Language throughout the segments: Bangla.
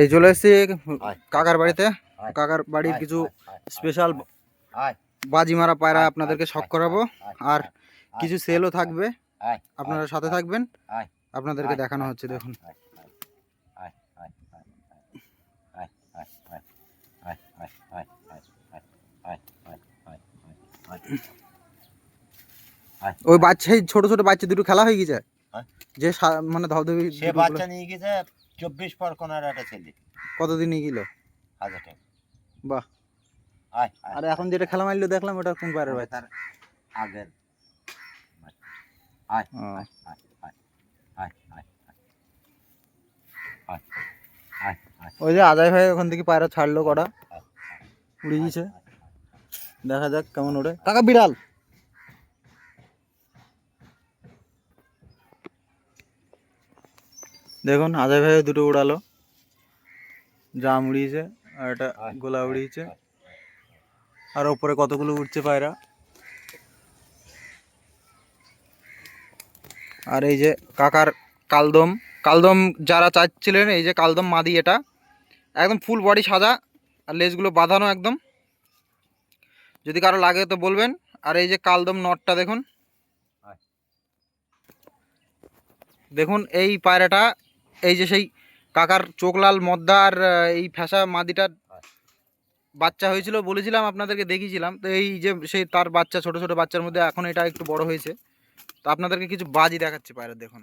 এই চলে এসেছি কাকার বাড়িতে কাকার বাড়ির কিছু স্পেশাল বাজি মারা পায়রা আপনাদেরকে শখ করাবো আর কিছু সেলও থাকবে আপনারা সাথে থাকবেন আপনাদেরকে দেখানো হচ্ছে দেখুন ওই বাচ্চা ছোট ছোট বাচ্চা দুটো খেলা হয়ে গেছে যে মানে ধবধবি সে বাচ্চা নিয়ে গেছে চব্বিশ পরগনার একটা ছেলে। কতদিনে গেল? হাজার টাকা। বাহ। আয় আয়। আর এখন যেটা খেলা মারলো দেখলাম ওটা কোন পাড়ার ভাই তার আগের আয় ও, আয় আয় আয় আয় আয় ওই যে আদায় ভাই ওখান থেকে পায়রা ছাড়লো কটা। উড়ে গেছে দেখা যাক কেমন ওটা কাকা বিড়াল। দেখুন আদায় ভাই দুটো উড়ালো। জাম উড়িয়েছে আর একটা গোলা উড়িয়েছে। আর ওপরে কতগুলো উঠছে পায়রা? আর এই যে কাকার কালদম কালদম যারা চাচ্ছিলেন এই যে কালদম মাদি এটা একদম ফুল বডি সাদা আর লেজগুলো বাঁধানো একদম। যদি কারও লাগে তো বলবেন। আর এই যে কালদম নটটা দেখুন। দেখুন এই পায়রাটা এই যে সেই কাকার চোখলাল মদ্দার এই ফ্যাসা মাদিটার বাচ্চা হয়েছিল বলেছিলাম আপনাদেরকে দেখিয়েছিলাম। তো এই যে সেই তার বাচ্চা ছোট ছোট বাচ্চার মধ্যে এখন এটা একটু বড় হয়েছে। তো আপনাদেরকে কিছু বাজি দেখাচ্ছি পায়রা দেখুন।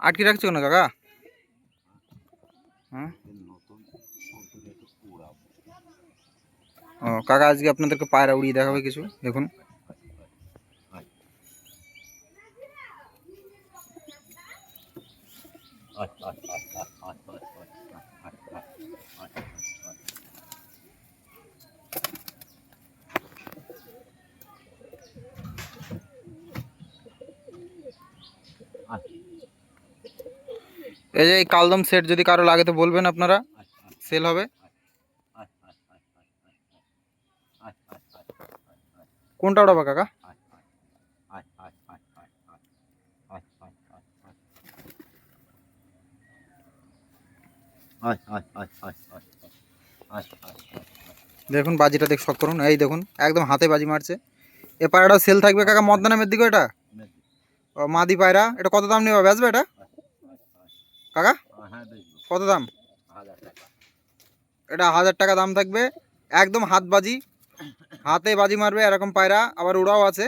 আটকে রাখছো কেন কাকা? হ্যাঁ। ও কাকা আজকে আপনাদেরকে পায়রা উড়িয়ে দেখাবে কিছু দেখুন। कलदम सेट जो कारो लागे तो बोलें अपनारा सेल है कौन टाउा का দেখুন বাজিটা দেখ, শখ করুন। এই দেখুন, একদম হাতে বাজি মারছে। এ পায়রাটা সেল থাকবে কাকা মদনা নামের দিকে এটা? মাদি পায়রা। এটা কত দাম নেবে বেচবে এটা। কাকা? কত দাম? এটা হাজার টাকা দাম থাকবে। একদম হাত বাজি। হাতে বাজি মারবে এরকম পায়রা। আবার উড়াও আছে।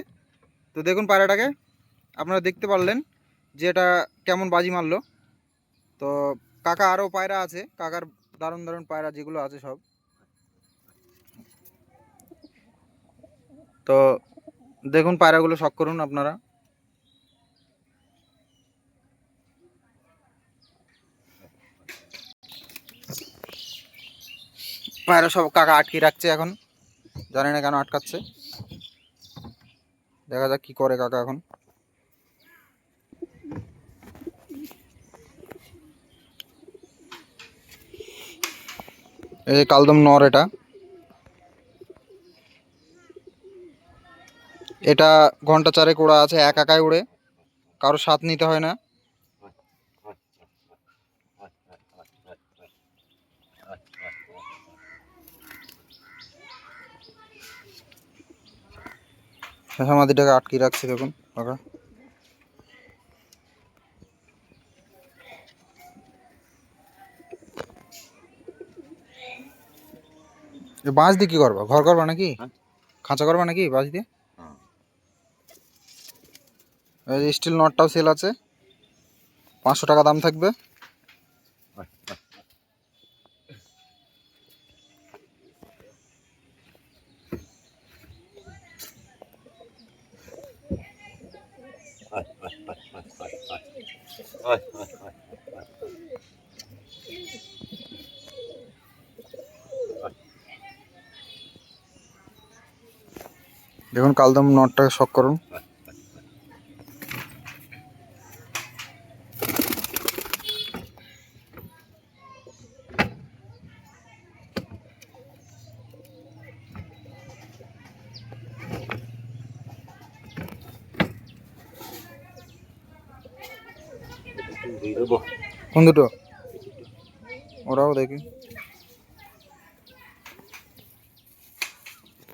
তো দেখুন পায়রাটাকে। আপনারা দেখতে পারলেন যে এটা কেমন বাজি মারলো। তো কাকা আরও পায়রা আছে, কাকার দারুণ দারুণ পায়রা যেগুলো আছে সব। তো দেখুন পায়রাগুলো শখ করুন আপনারা। পায়রা সব কাকা আটকে রাখছে এখন। জানি না কেন আটকাচ্ছে। দেখা যাক কি করে কাকা এখন। এই কালদম নর এটা। এটা ঘণ্টা চারেক ওড়া আছে, এক একাই উড়ে, কারও সাথ নিতে হয় না। সমাধিটাকে আটকে রাখছে দেখুন কাকা বাঁশ দিয়ে কি করবা? ঘর করবা নাকি? হ্যাঁ। খাঁচা করবা নাকি বাঁশ দিয়ে। স্টিল নটটাও সেল আছে। পাঁচশো টাকা দাম থাকবে। দেখুন কালদম নটটাকে শখ করুন। কোন দুটো? ওরাও দেখি।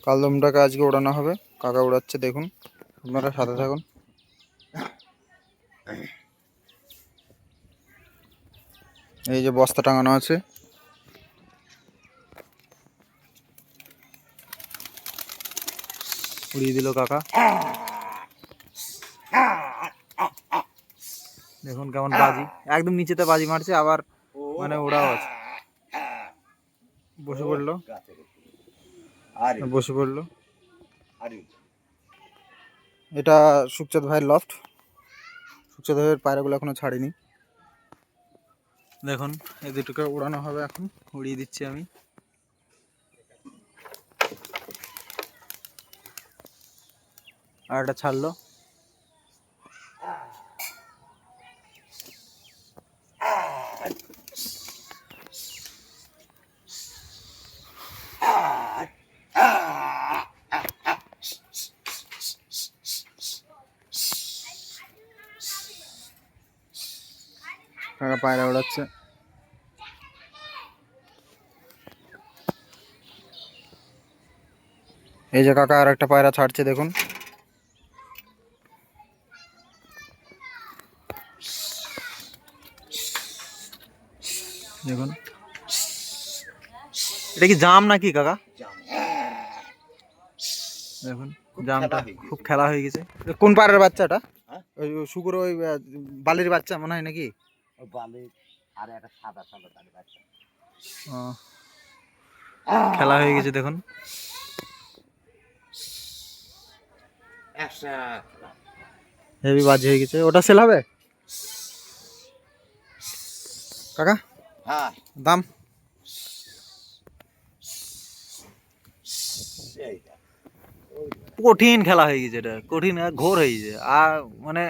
কালদমটাকে আজকে ওড়ানো হবে। কাকা উড়াচ্ছে দেখুন। আপনারা সাথে থাকুন। এই যে বস্তা টাঙানো আছে। উড়িয়ে দিল কাকা। দেখুন কেমন বাজি। একদম নিচেতে বাজি মারছে, আবার মানে ওরাও আছে। বসে পড়ল। বসে পড়ল। এটা সুখচাঁদ ভাইয়ের লফট সুখচাঁদ ভাইয়ের পায়রাগুলো এখনও ছাড়িনি। দেখুন এই দুটোকে উড়ানো হবে এখন। উড়িয়ে দিচ্ছি আমি। আর এটা ছাড়লো। কাকা পায়রা উড়াচ্ছে এই যে কাকা আর একটা পায়রা ছাড়ছে দেখুন। দেখুন। এটা কি জাম নাকি কাকা? দেখুন জামটা খুব খেলা হয়ে গেছে। কোন পায়রার বাচ্চাটা হ্যাঁ? ওই শুকুর ওই বালির বাচ্চা মনে হয় নাকি? ও বালি আর একটা সাদা সাদা তার বাচ্চা। খেলা হয়ে গেছে দেখুন। হেভি বাজি হয়ে গেছে। ওটা সেল হবে? কাকা? হ্যাঁ। দাম? কঠিন খেলা হয়ে গেছে এটা। কঠিন ঘোর হয়ে গেছে। আর মানে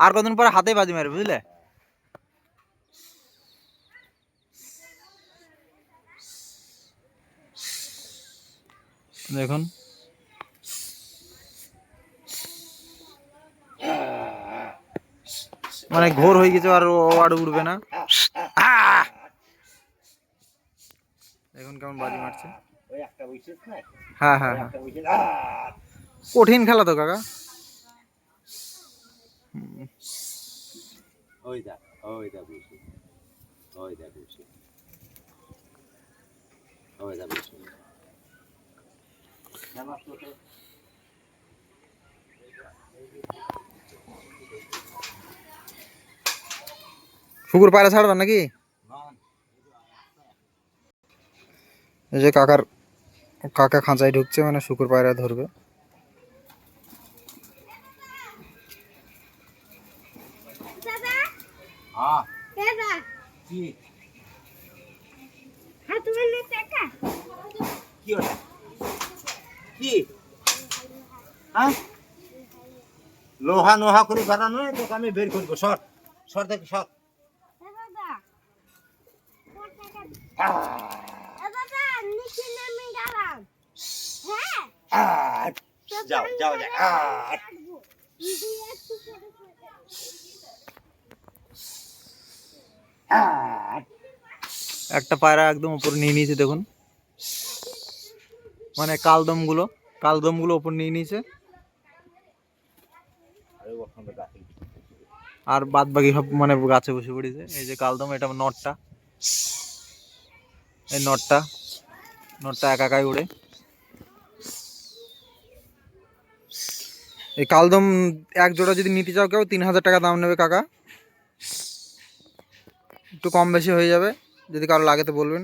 আর কদিন পরে হাতে বাজি মারবে, বুঝলে? দেখুন। মানে ঘোর হয়ে গেছে, আর ও আর উঠবে না! দেখুন কেমন বাজি মারছে। হ্যাঁ হ্যাঁ হ্যাঁ। কঠিন খেলা তো, কাকা। ওই ওই ওই ওই শুকুর পায়রা ছাড়বেন নাকি? এই যে কাকার কাকা খাঁচায় ঢুকছে মানে শুকুর পায়রা ধরবে। হ্যাঁ দাদা কি? হাত টাকা কি ওটা? কি? লোহা নোহা করে ধরানো তোকে আমি বের করব সর। সর সর। নামে গেলাম। হ্যাঁ? আট, যাও যাও যাও। একটা পায়রা একদম উপর নিয়ে নিয়েছে, দেখুন। মানে কালদমগুলো কালদমগুলো উপর নিয়ে নিয়েছে। আরে বাদ বাকি সব মানে গাছে বসে পড়েছে। এই যে কালদম, এটা নটটা। এই নটটা নটটা একা একাই উড়ে এই কালদম এক জোড়া যদি নিতে চাও কেউ, তিন হাজার টাকা দাম নেবে কাকা। একটু কম বেশি হয়ে যাবে, যদি কারও লাগে তো বলবেন।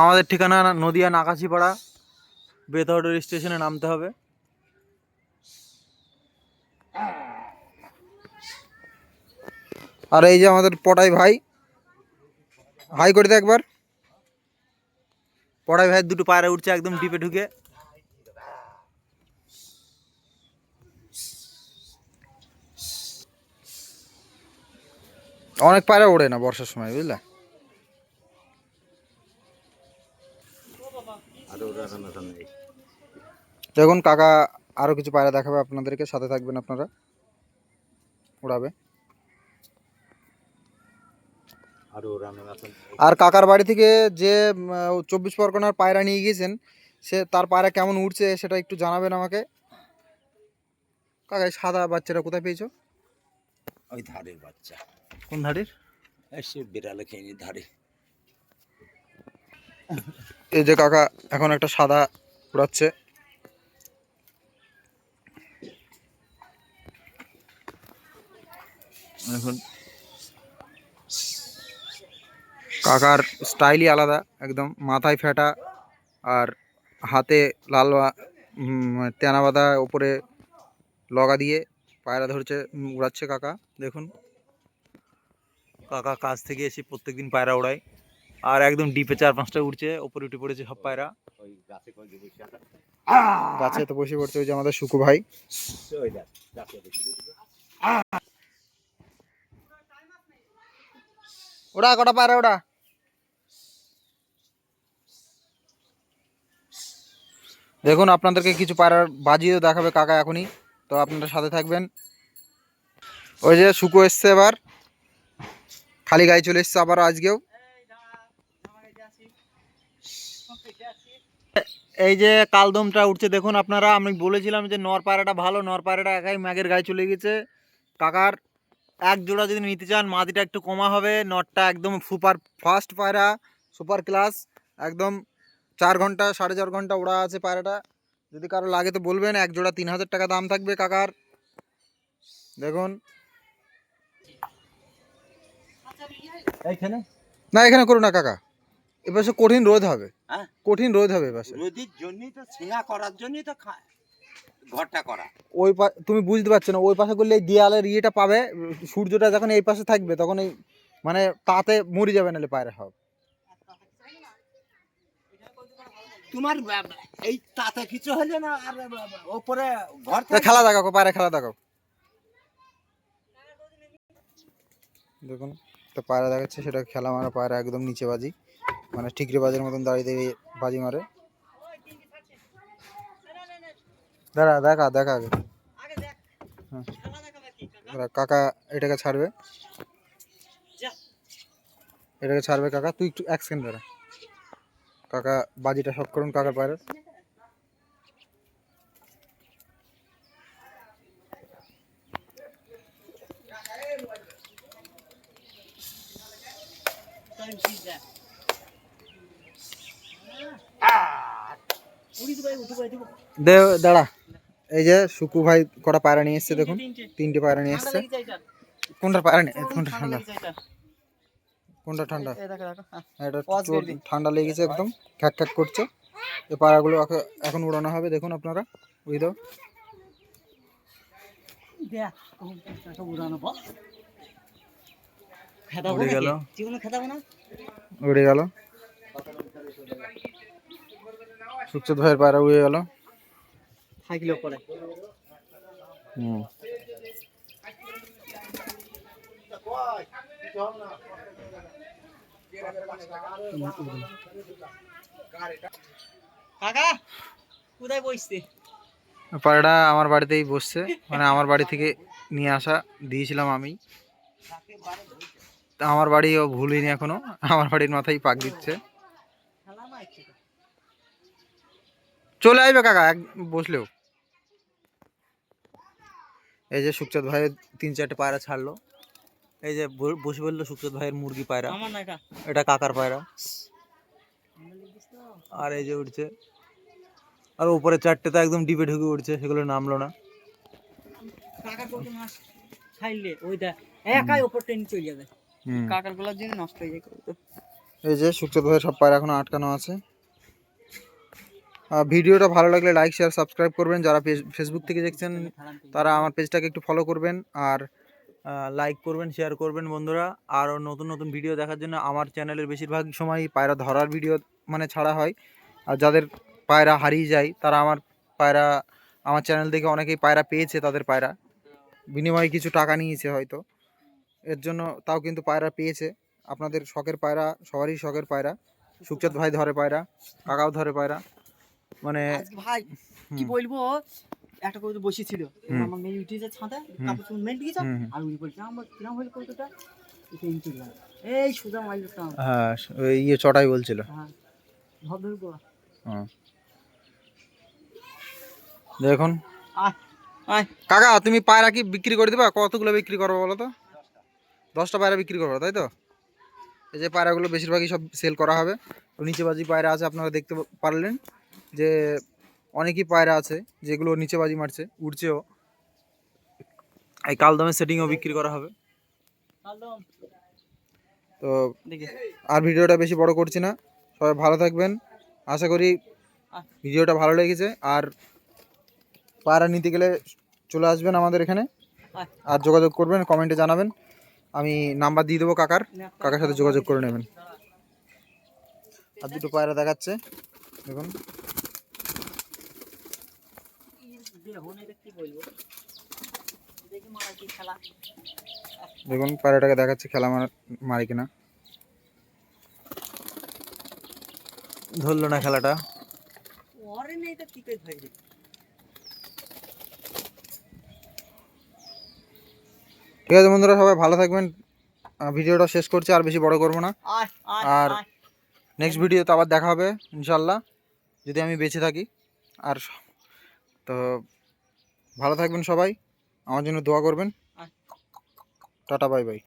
আমাদের ঠিকানা নদিয়া নাকাশিপাড়া বেতহডর স্টেশনে নামতে হবে। আর এই যে আমাদের পটাই ভাই, হাই করে দে একবার। পটাই ভাইয়ের দুটো পায়রা উঠছে, একদম ডিপে ঢুকে। অনেক পায়রা ওড়ে না বর্ষার সময়, বুঝলে। দেখুন, কাকা আরও কিছু পায়রা দেখাবে আপনাদেরকে, সাথে থাকবেন আপনারা। মতন আর কাকার বাড়ি থেকে যে চব্বিশ পরগনার পায়রা নিয়ে গিয়েছেন, সে তার পায়রা কেমন উঠছে সেটা একটু জানাবেন আমাকে। কাকা সাদা বাচ্চাটা কোথায় পেয়েছ? ওই ধারের বাচ্চা। কোন ধারের? এসে বিড়ালে খেয়ে নি ধারে। এই যে কাকা এখন একটা সাদা উড়াচ্ছে। এখন কাকার স্টাইলই আলাদা একদম মাথায় ফেটা আর হাতে লাল বা- উম, তেনা বাঁধা ওপরে লগা দিয়ে পায়রা ধরছে উড়াচ্ছে কাকা, দেখুন। কাকা কাজ থেকে এসে প্রত্যেকদিন পায়রা ওড়ায় আর একদম ডিপে চার পাঁচটা উঠছে ওপরে উঠে পড়েছে সব পায়রা। গাছে তো বসে পড়ছে, ওই যে আমাদের সুকু ভাই। ওটা কটা পায়রা ওটা দেখুন, আপনাদেরকে কিছু পায়রার বাজিও দেখাবে কাকা এখনই। তো আপনারা সাথে থাকবেন। ওই যে শুকো এসছে এবার। খালি গায়ে চলে এসছে আবার আজকেও। এই যে কালদমটা উঠছে, দেখুন আপনারা, আমি বলেছিলাম যে নর পায়রাটা ভালো নর পায়রাটা একাই ম্যাগের গায়ে চলে গেছে। কাকার এক জোড়া যদি নিতে চান মাটিটা একটু কমা হবে, নটটা একদম সুপার ফাস্ট পায়রা, সুপার ক্লাস, একদম চার ঘণ্টা, সাড়ে চার ঘণ্টা ওড়া আছে পায়রাটা। যদি কারও লাগে তো বলবেন এক জোড়া তিন হাজার টাকা দাম থাকবে কাকার। দেখুন। না এখানে করো না কাকা। এপাশে কঠিন রোদ হবে। হ্যাঁ? কঠিন রোদ হবে এপাশে। নদীর জন্যই তো ছেঁড়া করার জন্যই তো ঘরটা করা। ওই তুমি বুঝতে পারছ না ওই পাশে করলে এই দেয়ালের ইয়েটা পাবে সূর্যটা যখন এই পাশে থাকবে তখন এই মানে তাতে মরে যাবে নাহলে পায়রা সব তোমার এই তাতে কিছু হলে না, আর ওপরে ঘর খেলা দেখাও পায়রা খেলা দেখাও। দেখুন তো পায়রা দেখাচ্ছে, সেটা খেলা মারা পায়রা একদম নিচে বাজি মানে ঠিকরে বাজের মতন দাঁড়িয়ে দাঁড়িয়ে বাজি মারে। দাঁড়া, দেখা দেখা আগে। হ্যাঁ। কাকা এটাকে ছাড়বে। এটাকে ছাড়বে কাকা, তুই একটু এক সেকেন্ড দাঁড়া। কাকা বাজিটা শখ করুন কাকার পায়রা। দে, দাঁড়া। এই যে সুকু ভাই কটা পায়রা নিয়ে এসছে দেখুন। তিনটে পায়রা নিয়ে এসছে। কোনটা পায়রা নিয়ে কোনটা ঠান্ডা? কোনটা ঠান্ডা? হ্যাঁ, এটা ঠান্ডা লেগেছে একদম খ্যাক খ্যাক করছে। এই পায়রাগুলো এখ- এখন উড়ানো হবে দেখুন আপনারা। দাও উড়ে গেল। উড়ে গেল। সুখচাঁদ ভাইয়ের পায়রা উড়ে গেল। থাকলেও পরে। হুম। কাকা, কোথায় বসতে? পায়রাটা আমার বাড়িতেই বসছে। মানে আমার বাড়ি থেকে নিয়ে আসা দিয়েছিলাম আমি। তা আমার বাড়িও ভুলিনি এখনও। আমার বাড়ির মাথায় পাক দিচ্ছে। চলে আসবে কাকা, এক বসলেও। এই যে সুখচাঁদ ভাইয়ের তিন চারটে পায়রা ছাড়লো। এই যে বসে বলল সুখচাঁদ ভাইয়ের মুরগি পায়রা। এটা কাকার পায়রা। আর এই যে উঠছে। আর উপরে চারটে তো একদম ডিপে ঢুকে উঠছে সেগুলো নামলো না। এই যে সুখচাঁদ ভাইয়ের সব পায়রা এখনও আটকানো আছে। আর ভিডিওটা ভালো লাগলে লাইক শেয়ার সাবস্ক্রাইব করবেন। যারা ফেসবুক থেকে দেখছেন তারা আমার পেজটাকে একটু ফলো করবেন। আর লাইক করবেন শেয়ার করবেন বন্ধুরা। আরও নতুন নতুন ভিডিও দেখার জন্য আমার চ্যানেলের বেশিরভাগ সময় পায়রা ধরার ভিডিও মানে ছাড়া হয়। আর যাদের পায়রা হারিয়ে যায় তারা আমার পায়রা আমার চ্যানেল থেকে অনেকেই পায়রা পেয়েছে তাদের পায়রা। বিনিময়ে কিছু টাকা নিয়েছে হয়তো। এর জন্য তাও কিন্তু পায়রা পেয়েছে। আপনাদের শখের পায়রা সবারই শখের পায়রা। সুখচাঁদ ভাই ধরে পায়রা কাকাও ধরে পায়রা। মানে ভাই কি বলব? একটা কবুতর বসেছিল। আমার মেয়ে উঠেছে ছাদে কাপড় দিয়েছে। আর উনি বলছে আমার কিরাম হলো কবুতরটা এটা এই সুদা মাইলটা হ্যাঁ ওই ইয়ে চটাই বলছিল। হ্যাঁ ধর গোয়া হ্যাঁ দেখুন। কাকা তুমি পায়রা কি বিক্রি করে দিবা? কতগুলো বিক্রি করব বলো তো? দশটা পায়রা বিক্রি করব তাই তো? এই যে পায়রাগুলো বেশিরভাগই সব সেল করা হবে। নিচে বাজি পায়রা আছে আপনারা দেখতে পারলেন যে অনেকই পায়রা আছে যেগুলো নিচে বাজি মারছে উড়ছেও। এই কালদমের সেটিংও বিক্রি করা হবে। তো আর ভিডিওটা বেশি বড় করছি না। সবাই ভালো থাকবেন। আশা করি ভিডিওটা ভালো লেগেছে। আর পায়রা নিতে গেলে চলে আসবেন আমাদের এখানে। আর যোগাযোগ করবেন কমেন্টে জানাবেন। আমি নাম্বার দিয়ে দেবো কাকার। কাকার সাথে যোগাযোগ করে নেবেন। আর দুটো পায়রা দেখাচ্ছে। দেখুন। দেখুন পায়রাটাকে দেখাচ্ছে খেলা মার কিনা। ধরলো না খেলাটা। ঠিক আছে বন্ধুরা সবাই ভালো থাকবেন। ভিডিওটা শেষ করছি আর বেশি বড় করব না। আর নেক্সট ভিডিওতে আবার দেখা হবে ইনশাল্লাহ যদি আমি বেঁচে থাকি আর তো ভালো থাকবেন সবাই। আমার জন্য দোয়া করবেন। আচ্ছা। Tata bye bye.